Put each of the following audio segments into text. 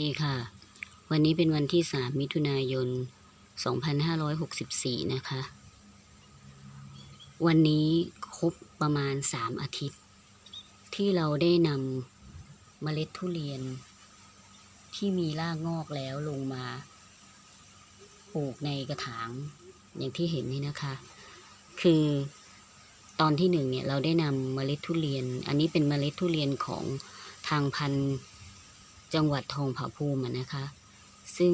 ดีค่ะ วันนี้เป็นวันที่ 3 มิถุนายน 2564 นะคะ วันนี้ครบประมาณ 3 อาทิตย์ ที่เราได้นำเมล็ดทุเรียน ที่มีรากงอกแล้วลงมาปลูกในกระถางอย่างที่เห็นนี่นะคะ คือตอนที่หนึ่งเนี่ยเราได้นำเมล็ดทุเรียน อันนี้เป็นเมล็ดทุเรียนของทางพันธุ์ จังหวัดทองผาภูมินะคะ ซึ่ง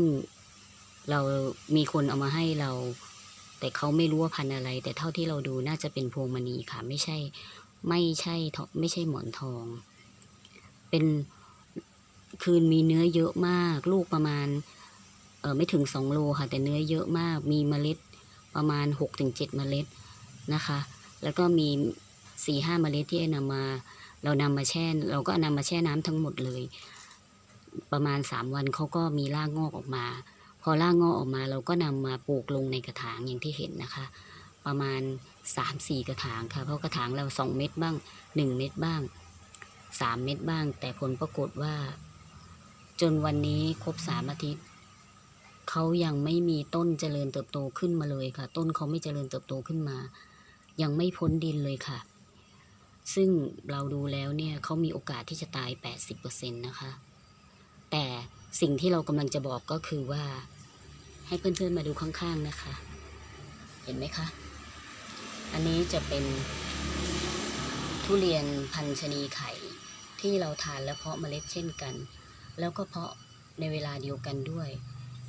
เรามีคนเอามาให้เรา แต่เขาไม่รู้ว่าพันอะไร แต่เท่าที่เราดูน่าจะเป็นพวงมณีค่ะ ไม่ใช่ไม่ใช่ไม่ใช่หมอนทอง เป็นคืนมีเนื้อเยอะมาก ลูกประมาณเออไม่ถึงสองโลค่ะ แต่เนื้อเยอะมาก มีเมล็ดประมาณหกถึงเจ็ดเมล็ดนะคะ แล้วก็มีสี่ห้าเมล็ดที่นำมา เรานำมาแช่ เราก็นำมาแช่น้ำทั้งหมดเลย ประมาณสามวันเขาก็มีรากงอกออกมา พอรากงอกออกมาเราก็นำมาปลูกลงในกระถางอย่างที่เห็นนะคะ ประมาณสามสี่กระถางค่ะ เพราะกระถางเราสองเม็ดบ้างหนึ่งเม็ดบ้างสามเม็ดบ้าง แต่ผลปรากฏว่า จนวันนี้ครบสามอาทิตย์เขายังไม่มีต้นเจริญเติบโตขึ้นมาเลยค่ะ ต้นเขาไม่เจริญเติบโตขึ้นมา ยังไม่พ้นดินเลยค่ะ ซึ่งเราดูแล้วเนี่ยเขามีโอกาสที่จะตาย 80%นะคะ แต่สิ่งที่เรากำลังจะบอกก็คือว่า ให้เพื่อนๆมาดูข้างๆนะคะ เห็นไหมคะ อันนี้จะเป็น ทุเรียนพันชนีไข่ที่เราทานและเพาะเมล็ดเช่นกัน แล้วก็เพาะในเวลาเดียวกันด้วย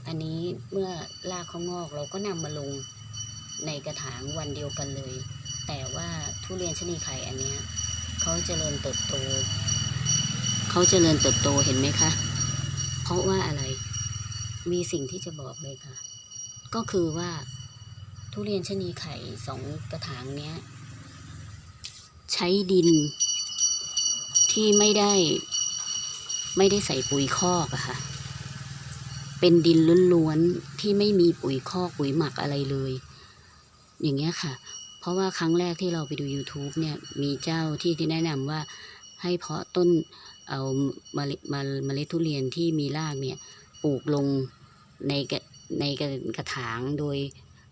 อันนี้เมื่อรากเขางอกเราก็นำมาลงในกระถางวันเดียวกันเลย แต่ว่าทุเรียนชนีไข่อันเนี้ยเขาเจริญเติบโต เขาเจริญเติบโตเห็นไหมคะ ราะว่าอะไร มีสิ่งที่จะบอกเลยค่ะ ก็คือว่าทุเรียนชนีไข่สองกระถางเนี้ย ใช้ดิน ที่ไม่ได้ ไม่ได้ใส่ปุ๋ยคอกอะค่ะ เป็นดินล้วนๆที่ไม่มีปุ๋ยคอกปุ๋ยหมักอะไรเลย อย่างเงี้ยค่ะ เพราะว่าครั้งแรกที่เราไปดู YouTube เนี่ย มีเจ้าที่ที่แนะนำว่าให้เพาะต้น เอาเมล็ดเมล็ดเล็ดทุเรียนที่มีรากเนี่ยปลูกลงในกในกระกระถางโดย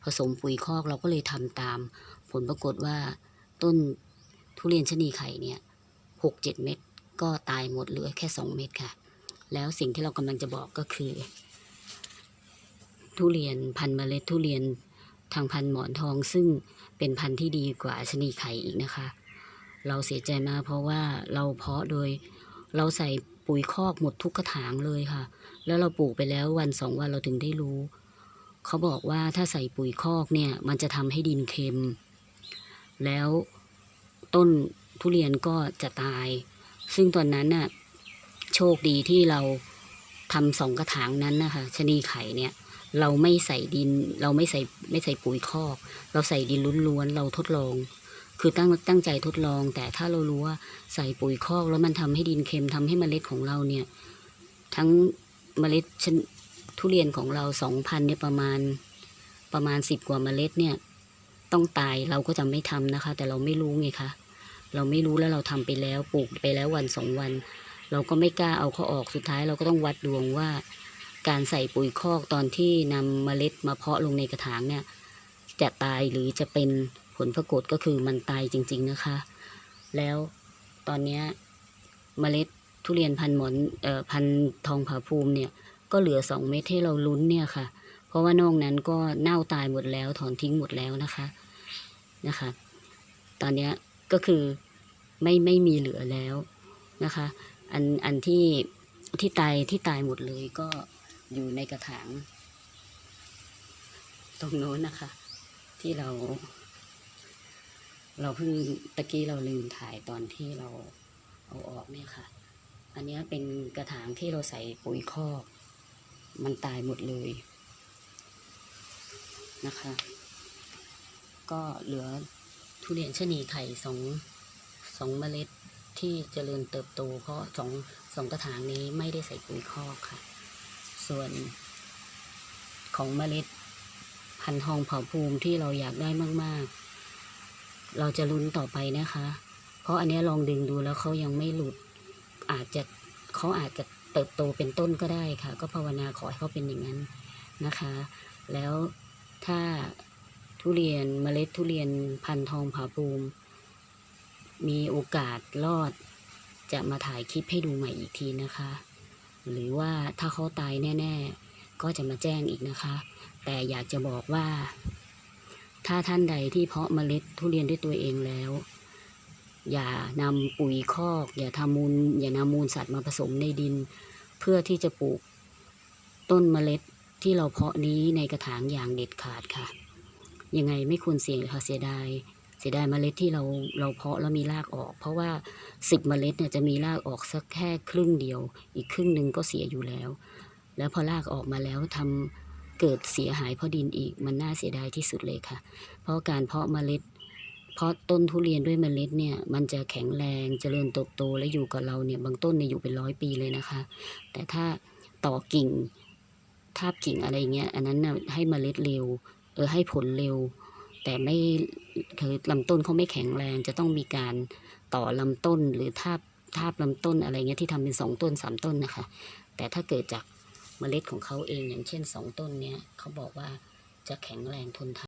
ผสมปุ๋ยคอกเราก็เลยทำตาม ผลปรากฏว่าต้นทุเรียนชนีไข่เนี่ยหกเจ็ดเม็ดก็ตายหมดเหลือแค่สองเม็ดค่ะ แล้วสิ่งที่เรากำลังจะบอกก็คือ ทุเรียนพันธุ์เมล็ดทุเรียนทางพันหมอนทองซึ่งเป็นพันธุ์ที่ดีกว่าชนีไข่อีกนะคะ เราเสียใจมากเพราะว่าเราเพาะโดย เราใส่ปุ๋ยคอกหมดทุกกระถางเลยค่ะ แล้วเราปลูกไปแล้ววันสองวันเราถึงได้รู้ เขาบอกว่าถ้าใส่ปุ๋ยคอกเนี่ยมันจะทำให้ดินเค็ม แล้วต้นทุเรียนก็จะตาย ซึ่งตอนนั้นน่ะโชคดีที่เราทำสองกระถางนั้นนะคะชะนีไข่เนี่ยเราไม่ใส่ดิน เราไม่ใส่ไม่ใส่ปุ๋ยคอก เราใส่ดินล้วนๆเราทดลอง คือตั้งตั้งใจทดลอง แต่ถ้าเรารู้ว่าใส่ปุ๋ยคอกแล้วมันทำให้ดินเค็มทำให้เมล็ดของเราเนี่ย ทั้งเมล็ดชนทุเรียนของเราสองพันเนี่ยประมาณประมาณสิบกว่าเมล็ดเนี่ย ต้องตายเราก็จะไม่ทำนะคะ แต่เราไม่รู้ไงคะเราไม่รู้แล้วเราทำไปแล้วปลูกไปแล้ววันสองวัน เราก็ไม่กล้าเอาเขาออกสุดท้ายเราก็ต้องวัดดวงว่า การใส่ปุ๋ยคอกตอนที่นำเมล็ดมาเพาะลงในกระถางเนี่ย จะตายหรือจะเป็น ผลปรากฏก็คือมันตายจริง ๆนะคะ แล้วตอนนี้เมล็ดทุเรียนพันหมอนเอ่อพันทองผาภูมิเนี่ยก็เหลือสองเม็ดที่เราลุ้นเนี่ยค่ะ เพราะว่านอกนั้นก็เน่าตายหมดแล้วถอนทิ้งหมดแล้วนะคะนะคะ ตอนนี้ก็คือไม่ไม่มีเหลือแล้วนะคะ อันอันที่ที่ตายที่ตายหมดเลยก็อยู่ในกระถางตรงโน้นนะคะ ที่เรา เราเพิ่งตะกี้เราลืมถ่ายตอนที่เราเอาออกเนี่ยค่ะ อันนี้เป็นกระถางที่เราใส่ปุ๋ยคอกมันตายหมดเลยนะคะ ก็เหลือทุเรียนชะนีไข่สองสองเมล็ดที่เจริญเติบโต เพราะสองสองกระถางนี้ไม่ได้ใส่ปุ๋ยคอกค่ะ ส่วนของเมล็ดพันธุ์ทองเผาภูมิที่เราอยากได้มาก ๆ เราจะลุ้นต่อไปนะคะ เพราะอันนี้ลองดึงดูแล้วเขายังไม่หลุด อาจจะเขาอาจจะเติบโตเป็นต้นก็ได้ค่ะ ก็ภาวนาขอให้เขาเป็นอย่างนั้นนะคะ แล้วถ้าทุเรียนเมล็ดทุเรียนพันธุ์ทองผาภูมิ มีโอกาสรอด จะมาถ่ายคลิปให้ดูใหม่อีกทีนะคะ หรือว่าถ้าเขาตายแน่ ๆ ก็จะมาแจ้งอีกนะคะ แต่อยากจะบอกว่า ถ้าท่านใดที่เพาะเมล็ดทุเรียนด้วยตัวเองแล้ว อย่านำปุ๋ยคอก อย่าทำมูล อย่านำมูลสัตว์มาผสมในดิน เพื่อที่จะปลูกต้นเมล็ดที่เราเพาะนี้ในกระถางอย่างเด็ดขาดค่ะ ยังไงไม่ควรเสี่ยงเลยค่ะเสียดายเสียดายเมล็ดที่เราเราเพาะแล้วมีรากออก เพราะว่าสิบเมล็ดเนี่ยจะมีรากออกสักแค่ครึ่งเดียว อีกครึ่งหนึ่งก็เสียอยู่แล้ว แล้วพอรากออกมาแล้วทำ เกิดเสียหายเพราะดินอีกมันน่าเสียดายที่สุดเลยค่ะ เพราะการเพาะเมล็ด เพราะต้นทุเรียนด้วยเมล็ดเนี่ยมันจะแข็งแรงเจริญเติบโตและอยู่กับเราเนี่ยบางต้นเนี่ยอยู่เป็นร้อยปีเลยนะคะ แต่ถ้าต่อกิ่งทาบกิ่งอะไรเงี้ยอันนั้นน่ะให้เมล็ดเร็วเออให้ผลเร็ว แต่ไม่คือลำต้นเขาไม่แข็งแรงจะต้องมีการต่อลำต้นหรือทาบทาบลำต้นอะไรเงี้ยที่ทำเป็นสองต้นสามต้นนะคะ แต่ถ้าเกิดจาก เมล็ดของเขาเองอย่างเช่นสองต้นเนี้ยเขาบอกว่าจะแข็งแรงทนทาน